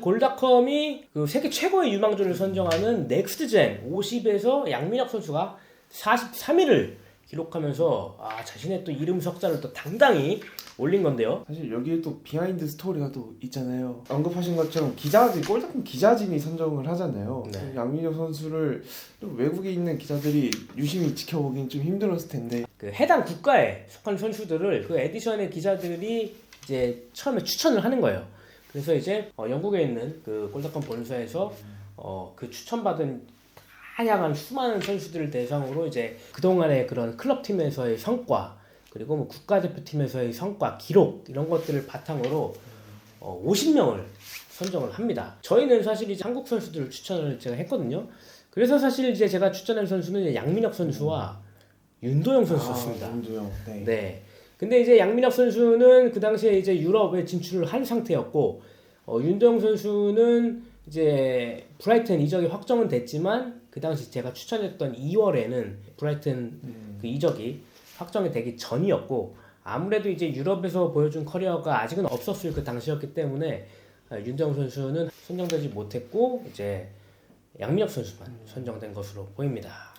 골닷컴이 그 세계 최고의 유망주를 선정하는 넥스트젠 50에서 양민혁 선수가 43위를 기록하면서 아, 자신의 또 이름 석자를 또 당당히 올린 건데요. 사실 여기에 또 비하인드 스토리가 또 있잖아요. 언급하신 것처럼 기자진 골다품 기자진이 선정을 하잖아요. 네. 양민혁 선수를 또 외국에 있는 기자들이 유심히 지켜보기는 좀 힘들었을 텐데 그 해당 국가에 속한 선수들을 그 에디션의 기자들이 이제 처음에 추천을 하는 거예요. 그래서 이제 어, 영국에 있는 그 골닷컴 본사에서 어, 그 추천받은 다양한 수많은 선수들을 대상으로 이제 그동안의 그런 클럽 팀에서의 성과 그리고 뭐 국가대표팀에서의 성과 기록 이런 것들을 바탕으로 어, 50명을 선정을 합니다. 저희는 사실 이제 한국 선수들을 추천을 제가 했거든요. 그래서 사실 이제 제가 추천한 선수는 양민혁 선수와 윤도영 선수였습니다. 아, 윤두영. 네. 네. 근데 이제 양민혁 선수는 그 당시에 이제 유럽에 진출을 한 상태였고 어, 윤도영 선수는 이제 브라이튼 이적이 확정은 됐지만 그 당시 제가 추천했던 2월에는 브라이튼 음. 그 이적이 확정이 되기 전이었고 아무래도 이제 유럽에서 보여준 커리어가 아직은 없었을 그 당시였기 때문에 아, 윤도영 선수는 선정되지 못했고 이제 양민혁 선수만 선정된 것으로 보입니다.